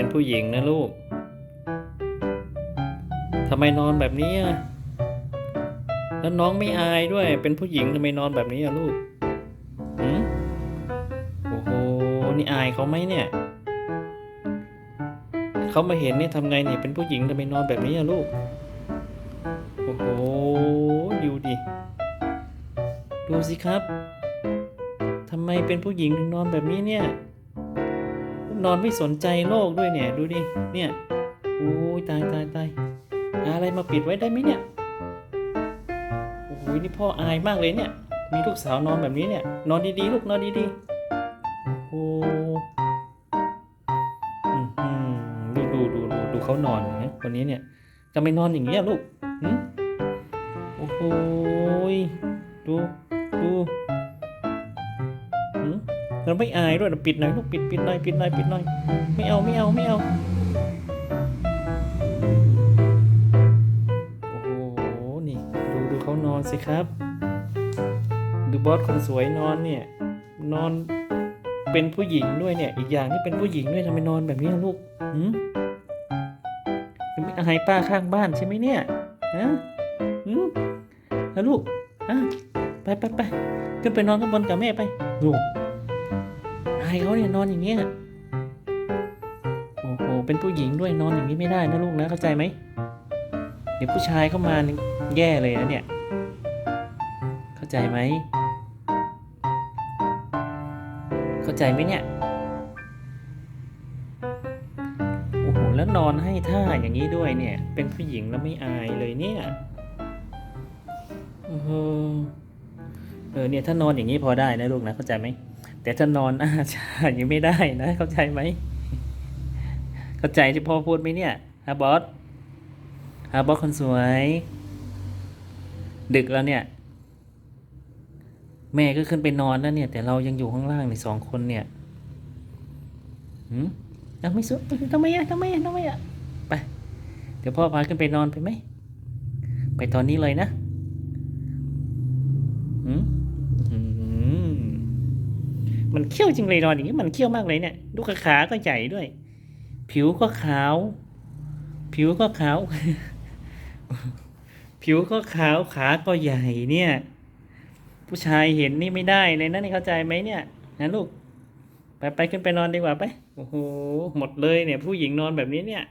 เป็นผู้หญิงนะลูกทำไมนอนแบบนี้แล้วน้องไม่อายด้วย เป็นผู้หญิงทำไมนอนแบบนี้อะลูกหืมโอ้โห นี่อายเขาไหมเนี่ย เขามาเห็นเนี่ยทำไงเนี่ย เป็นผู้หญิงทำไมนอนแบบนี้อะลูก โอ้โหดูดิ ดูสิครับทำไมเป็นผู้หญิงถึงนอนแบบนี้เนี่ย นอนไม่สนใจโลกด้วยเนี่ย ดูดิ เนี่ยโอ้ยตายตายตายอะไรมาปิดไว้ได้ไหมเนี่ย โอ้โหนี่พ่ออายมากเลยเนี่ย มีลูกสาวนอนแบบนี้เนี่ย นอนดีๆ ลูกนอนดีๆ โอ้โหดูดูดูดูดูเขานอนนะคนนี้เนี่ยจะไม่นอนอย่างเงี้ยลูกโอ้โหยดูดู เราไม่อายด้วยเราปิดหน่อยลูกปิดปิดหน่อยปิดหน่อยปิดหน่อยไม่เอาไม่เอาไม่เอาโอ้โหนี่ดูดูเขานอนสิครับ ดูบอสคนสวยนอนเนี่ยนอนเป็นผู้หญิงด้วยเนี่ย อีกอย่างนี่เป็นผู้หญิงด้วยทำไมนอนแบบนี้ลูกหืมจะไม่อายป้าข้างบ้านใช่ไหมเนี่ยฮะหืมแล้วลูกอะไปไปไปขึ้นไปนอนข้างบนกับแม่ไปลูกายเขาเนี่ยนอนอย่างเงี้ยโอ้โหเป็นผู้หญิงด้วยนอนอย่างนี้ไม่ได้นะลูกนะเข้าใจไหมเดี๋ยวผู้ชายเข้ามานี่แย่เลยนะเนี่ย เข้าใจไหมเข้าใจไหมเนี่ยโอ้โหแล้วนอนให้ท่าอย่างนี้ด้วยเนี่ย เป็นผู้หญิงแล้วไม่อายเลยเนี่ยเออเออเนี่ยถ้านอนอย่างนี้พอได้นะลูกนะเข้าใจไหม แต่ถ้านอนอาชาอย่างไม่ได้นะ เข้าใจไหม เข้าใจที่พ่อพูดไหมเนี่ยฮะบอสฮะบอสคนสวย ดึกแล้วเนี่ย แม่ก็ขึ้นไปนอนแล้วเนี่ย แต่เรายังอยู่ข้างล่างในสองคนเนี่ยหืมยังไม่สุดทำไมอะทำไมอะทำไมอะไป เดี๋ยวพ่อพาขึ้นไปนอนไปไหม ไปตอนนี้เลยนะหืมหืม มันเขี้ยวจริงเลยนอนอย่างนี้มันเขี้ยวมากเลยเนี่ยดูขาขาก็ใหญ่ด้วย ผิวก็ขาว ผิวก็ขาว ผิวก็ขาวขาก็ใหญ่เนี่ย ผู้ชายเห็นนี่ไม่ได้เลยนะนี่เข้าใจไหมเนี่ยนะลูกไปไปขึ้นไปนอนดีกว่าไปโอ้โหหมดเลยเนี่ย ผู้หญิงนอนแบบนี้เนี่ย